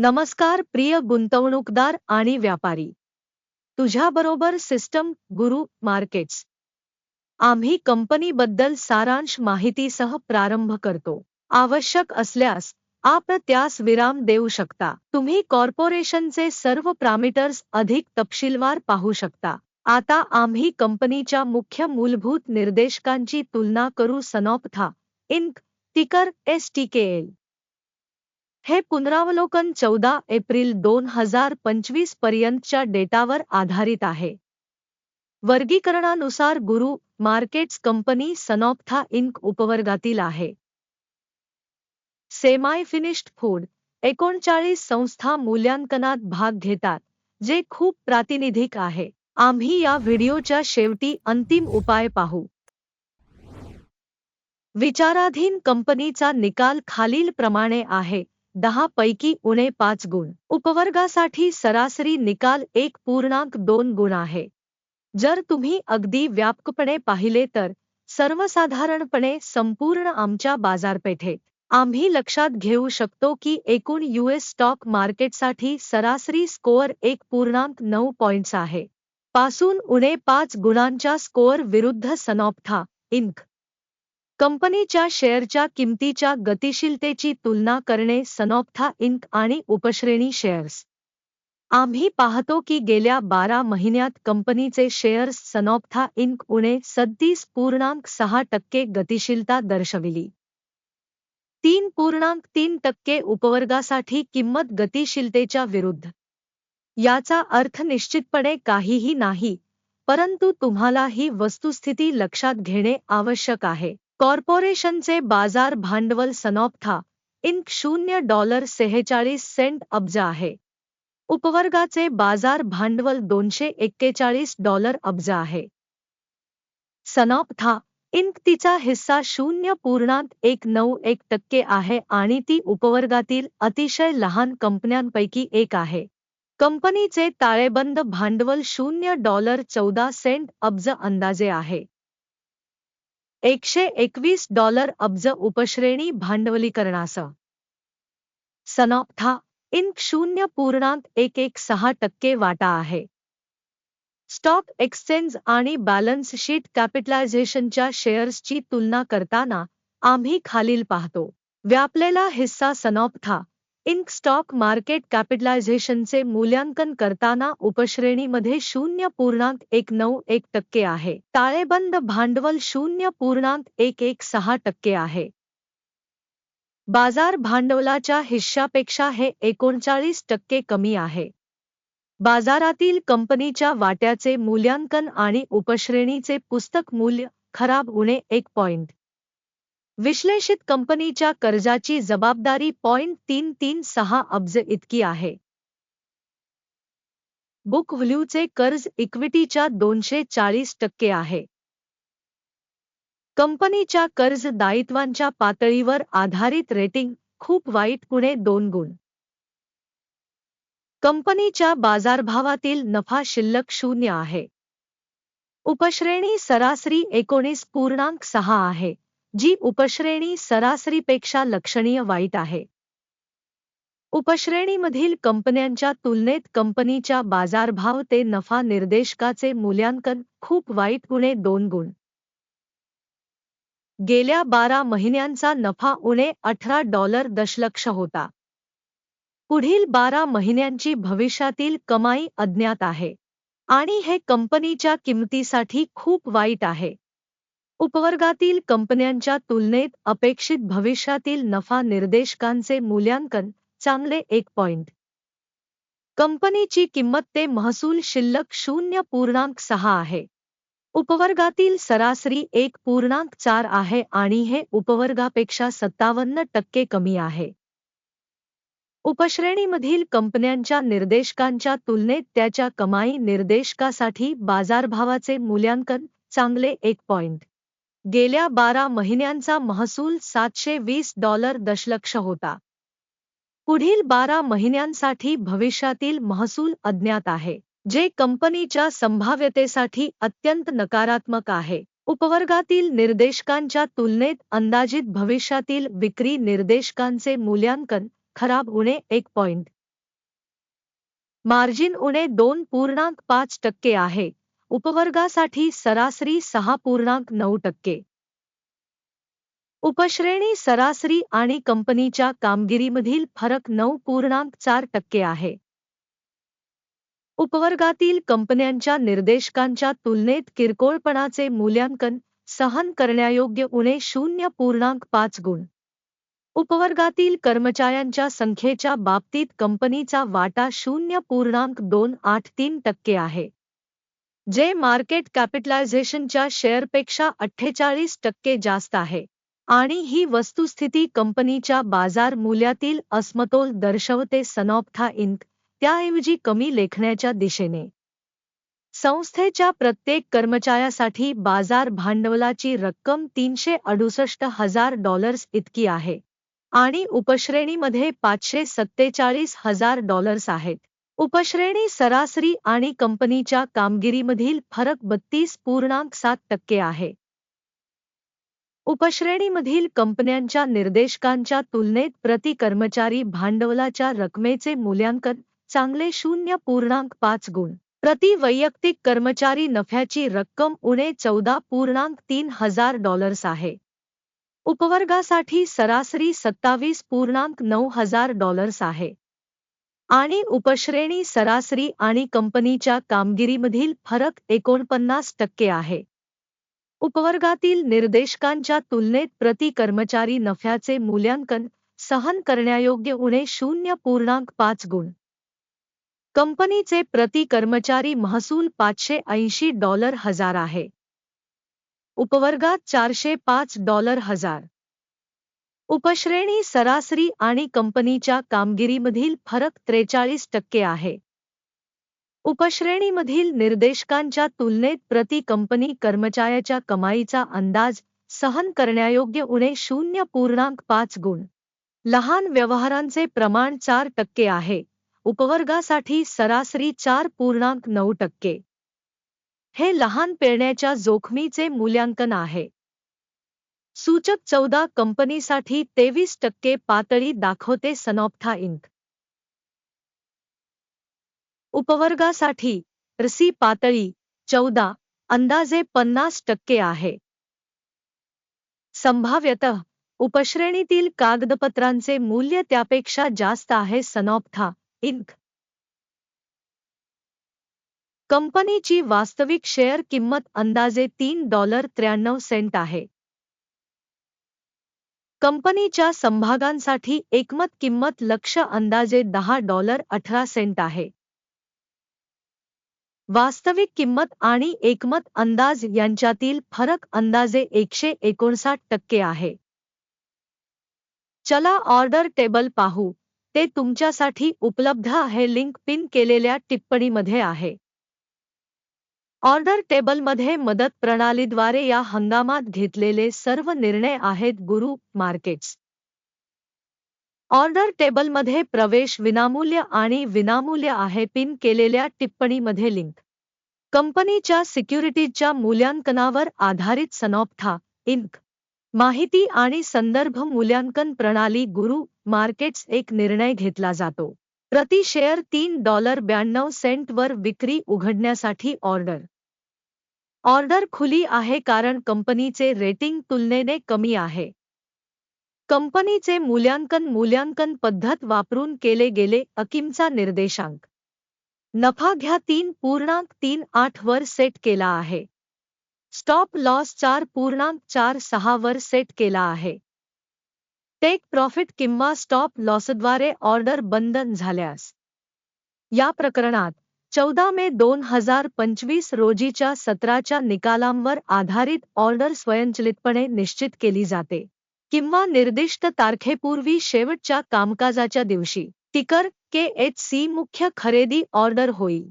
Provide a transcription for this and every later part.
नमस्कार प्रिय गुंतवणूकदार आणि व्यापारी. तुझ्याबरोबर सिस्टम गुरु मार्केट्स. आम्ही कंपनीबद्दल सारांश माहितीसह प्रारंभ करतो. आवश्यक असल्यास आप त्यास विराम देऊ शकता. तुम्ही कॉर्पोरेशनचे सर्व प्रामिटर्स अधिक तपशीलवार पाहू शकता. आता आम्ही कंपनीच्या मुख्य मूलभूत निर्देशकांची तुलना करू SunOpta Inc ticker S T K L हे पुनरावलोकन चौदा एप्रिल दोन हजार पंचवीस पर्यंतच्या डेटावर आधारित आहे. वर्गीकरणानुसार गुरु मार्केट्स कंपनी सनॉप्था इंक उपवर्गातील आहे. सेमाय फिनिश्ड फूड एकोणचाळीस संस्था मूल्यांकनात भाग घेतात जे खूप प्रातिनिधिक आहे. आम्ही या व्हिडिओच्या शेवटी अंतिम उपाय पाहू. विचाराधीन कंपनीचा निकाल खालील प्रमाणे आहे. दहा पैकी उणे पाच गुण. उपवर्गासाठी सरासरी निकाल एक पूर्णांक दोन गुण आहे. जर तुम्ही अगदी व्यापकपणे पाहिले तर सर्वसाधारणपणे संपूर्ण आमच्या बाजारपेठेत आम्ही लक्षात घेऊ शकतो की एकूण यूएस स्टॉक मार्केटसाठी सरासरी स्कोअर एक पूर्णांक नऊ पॉइंट्स आहे. पासून उणे पाच गुणांच्या स्कोअर विरुद्ध सनॉप्था इंक कंपनीच्या शेअरच्या किमतीच्या गतिशीलतेची तुलना करणे सनॉप्था इंक आणि उपश्रेणी शेअर्स. आम्ही पाहतो की गेल्या बारा महिन्यात कंपनीचे शेअर्स सनॉप्था इंक उणे सदतीस पूर्णांक सहा टक्के गतिशीलता दर्शविली. तीन पूर्णांक तीन टक्के उपवर्गासाठी किंमत गतिशीलतेच्या विरुद्ध. याचा अर्थ निश्चितपणे काहीही नाही परंतु तुम्हाला ही वस्तुस्थिती लक्षात घेणे आवश्यक आहे. कॉर्पोरेशनचे बाजार भांडवल सनॉप्था इंक शून्य डॉलर सेहेचाळीस सेंट अब्ज आहे. उपवर्गाचे बाजार भांडवल दोनशे एक्केचाळीस डॉलर अब्ज आहे. सनॉप्था इंक तिचा हिस्सा शून्य पूर्णांक एक नऊ एक टक्के आहे आणि ती उपवर्गातील अतिशय लहान कंपन्यांपैकी एक आहे. कंपनीचे ताळेबंद भांडवल शून्य डॉलर चौदा सेंट अब्ज अंदाजे आहे. एकशे एकवीस डॉलर अब्ज उपश्रेणी भांडवलीकरणास सनॉप्था इंक शून्य पूर्णांक एक एक सहा टक्के वाटा आहे. स्टॉक एक्सचेंज आणि बॅलन्स शीट कॅपिटलायझेशनच्या शेअर्सची तुलना करताना आम्ही खालील पाहतो. व्यापलेला हिस्सा सनॉप्था इंक स्टॉक मार्केट कॅपिटलायझेशनचे मूल्यांकन करताना उपश्रेणीमध्ये शून्य पूर्णांक एक नऊ एक टक्के आहे. ताळेबंद भांडवल शून्य पूर्णांक एक एक सहा टक्के आहे. बाजार भांडवलाच्या हिश्शापेक्षा हे एकोणचाळीस टक्के कमी आहे. बाजारातील कंपनीच्या वाट्याचे मूल्यांकन आणि उपश्रेणीचे पुस्तक मूल्य खराब उणे एक पॉइंट. विश्लेषित कंपनीच्या कर्जाची जबाबदारी पॉइंट तीन तीन सहा अब्ज इतकी आहे. बुक व्हॅल्यूचे कर्ज इक्विटीच्या दोनशे चाळीस टक्के आहे. कंपनीच्या कर्ज दायित्वांच्या पातळीवर आधारित रेटिंग खूप वाईट पुणे दोन गुण. कंपनीच्या बाजारभावातील नफा शिल्लक शून्य आहे. उपश्रेणी सरासरी एकोणीस पूर्णांक सहा आहे. जी उपश्रेणी सरासरीपेक्षा लक्षणीय वाईट आहे. उपश्रेणीमधील कंपन्यांच्या तुलनेत कंपनीच्या बाजारभाव ते नफा निर्देशकाचे मूल्यांकन खूप वाईट उणे दोन गुण. गेल्या बारा महिन्यांचा नफा उणे अठरा डॉलर दशलक्ष होता. पुढील बारा महिन्यांची भविष्यातील कमाई अज्ञात आहे. आणि हे कंपनीच्या किंमतीसाठी खूप वाईट आहे. उपवर्गातील कंपन्यांच्या तुलनेत अपेक्षित भविष्यातील नफा निर्देशकांचे मूल्यांकन चांगले एक पॉइंट कंपनीची किंमत ते महसूल शिल्लक शून्य पूर्णांक सहा आहे. उपवर्गातील सरासरी एक पूर्णांक चार आहे आणि हे उपवर्गापेक्षा सत्तावन्न टक्के कमी आहे. उपश्रेणीमधील कंपन्यांच्या निर्देशकांच्या तुलनेत त्याच्या कमाई निर्देशकासाठी बाजारभावाचे मूल्यांकन चांगले एक पॉइंट गेल्या बारा महिन्यांचा महसूल सातशे वीस डॉलर दशलक्ष होता. पुढील बारा महिन्यांसाठी भविष्यातील महसूल अज्ञात आहे जे कंपनीच्या संभाव्यतेसाठी अत्यंत नकारात्मक आहे. उपवर्गातील निर्देशकांच्या तुलनेत अंदाजित भविष्यातील विक्री निर्देशकांचे मूल्यांकन खराब उणे एक पॉइंट. मार्जिन उणे दोन पूर्णांक पाच टक्के आहे. उपवर्गासाठी सरासरी सहा पूर्णांक नऊ टक्के. उपश्रेणी सरासरी आणि कंपनीच्या कामगिरीमधील फरक नऊ पूर्णांक चार टक्के आहे. उपवर्गातील कंपन्यांच्या निर्देशकांच्या तुलनेत किरकोळपणाचे मूल्यांकन सहन करण्यायोग्य उणे शून्य पूर्णांक पाच गुण. उपवर्गातील कर्मचाऱ्यांच्या संख्येच्या बाबतीत कंपनीचा वाटा शून्य पूर्णांक दोन आठ तीन टक्के आहे. जे मार्केट कॅपिटलायझेशनच्या शेअरपेक्षा अठ्ठेचाळीस टक्के जास्त आहे. आणि ही वस्तुस्थिती कंपनीच्या बाजार मूल्यातील अस्मतोल दर्शवते सनॉप्था इंक त्याऐवजी कमी लेखण्याच्या दिशेने. संस्थेच्या प्रत्येक कर्मचाऱ्यासाठी बाजार भांडवलाची रक्कम तीनशे अडुसष्ट हजार डॉलर्स इतकी आहे. आणि उपश्रेणीमध्ये पाचशे सत्तेचाळीस हजार डॉलर्स आहेत. उपश्रेणी सरासरी आणि कंपनीच्या कामगिरीमधील फरक बत्तीस पूर्णांक सात टक्के आहे. उपश्रेणीमधील कंपन्यांच्या निर्देशकांच्या तुलनेत प्रति कर्मचारी भांडवलाच्या रकमेचे मूल्यांकन चांगले शून्य पूर्णांक पाच गुण. प्रति वैयक्तिक कर्मचारी नफ्याची रक्कम उणे चौदा पूर्णांक तीन हजार डॉलर्स आहे. उपवर्गासाठी सरासरी सत्तावीस पूर्णांक नऊ हजार डॉलर्स आहे. आणि उपश्रेणी सरासरी आणि कंपनीच्या कामगिरीमधील फरक एकोणपन्नास टक्के आहे. उपवर्गातील निर्देशकांच्या तुलनेत प्रति कर्मचारी नफ्याचे मूल्यांकन सहन करण्यायोग्य उणे शून्य पूर्णांक पाच गुण. कंपनीचे प्रति कर्मचारी महसूल पाचशे ऐंशी डॉलर हजार आहे. उपवर्गात चारशे पाच डॉलर हजार. उपश्रेणी सरासरी आणि कंपनीच्या कामगिरीमधील फरक त्रेचाळीस टक्के आहे. उपश्रेणीमधील निर्देशकांच्या तुलनेत प्रति कंपनी कर्मचाऱ्याच्या कमाईचा अंदाज सहन करण्यायोग्य उणे शून्य पूर्णांक पाच गुण. लहान व्यवहारांचे प्रमाण चार टक्के आहे. उपवर्गासाठी सरासरी चार पूर्णांक नऊ टक्के. हे लहान पेरण्याच्या जोखमीचे मूल्यांकन आहे. सूचक चौदा कंपनीसाठी तेवीस टक्के पातळी दाखवते सनॉप्था इंक. उपवर्गासाठी रसी पातळी चौदा अंदाजे पन्नास टक्के आहे. संभाव्यतः उपश्रेणीतील कागदपत्रांचे मूल्य त्यापेक्षा जास्त आहे सनॉप्था इंक. कंपनीची वास्तविक शेअर किंमत अंदाजे तीन डॉलर त्र्याण्णव सेंट आहे. कंपनीच्या संभागांसाठी एकमत किंमत लक्ष अंदाजे दहा डॉलर अठरा सेंट आहे. वास्तविक किंमत आणि एकमत अंदाज यांच्यातील फरक अंदाजे एकशे एकोणसाठ टक्के आहे. चला ऑर्डर टेबल पाहू. ते तुमच्यासाठी उपलब्ध आहे लिंक पिन केलेल्या टिप्पणीमध्ये आहे. ऑर्डर टेबलमध्ये मदत प्रणालीद्वारे या हंगामात घेतलेले सर्व निर्णय आहेत गुरु मार्केट्स. ऑर्डर टेबलमध्ये प्रवेश विनामूल्य आणि विनामूल्य आहे पिन केलेल्या टिप्पणीमध्ये लिंक. कंपनीच्या सिक्युरिटीजच्या मूल्यांकनावर आधारित सनॉप्था इंक. माहिती आणि संदर्भ मूल्यांकन प्रणाली गुरु मार्केट्स एक निर्णय घेतला जातो. प्रति शेअर तीन डॉलर ब्याण्णव सेंटवर विक्री उघडण्यासाठी ऑर्डर. ऑर्डर खुली आहे कारण कंपनीचे रेटिंग तुलनेने कमी आहे. कंपनीचे मूल्यांकन मूल्यांकन पद्धत वापरून केले गेले अकिमचा निर्देशांक. नफा घ्या तीन पूर्णांक तीन आठ वर सेट केला आहे. स्टॉप लॉस चार पूर्णांक चार सहा वर सेट केला आहे. टेक प्रॉफिट किंवा स्टॉप लॉसद्वारे ऑर्डर बंद झाल्यास. या प्रकरणात चौदा मे दोन हजार पंचवीस रोजीच्या सत्राच्या निकालांवर आधारित ऑर्डर स्वयंचलितपणे निश्चित केली जाते किंवा निर्दिष्ट तारखेपूर्वी शेवटच्या कामकाजाच्या दिवशी. टिकर के एच सी मुख्य खरेदी ऑर्डर होईल.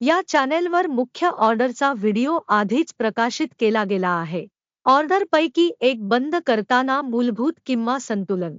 या चॅनेलवर मुख्य ऑर्डरचा व्हिडिओ आधीच प्रकाशित केला गेला आहे. ऑर्डरपैकी एक बंद करताना मूलभूत किंवा संतुलन.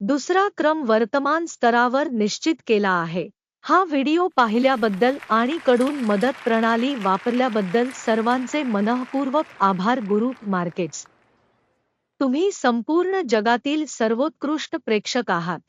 दुसरा क्रम वर्तमान स्तरावर निश्चित केला आहे. हा व्हिडिओ पाहिल्याबद्दल आणि कडून मदत प्रणाली वापरल्याबद्दल सर्वांचे मनःपूर्वक आभार गुरु मार्केट्स. तुम्ही संपूर्ण जगातील सर्वोत्कृष्ट प्रेक्षक आहात.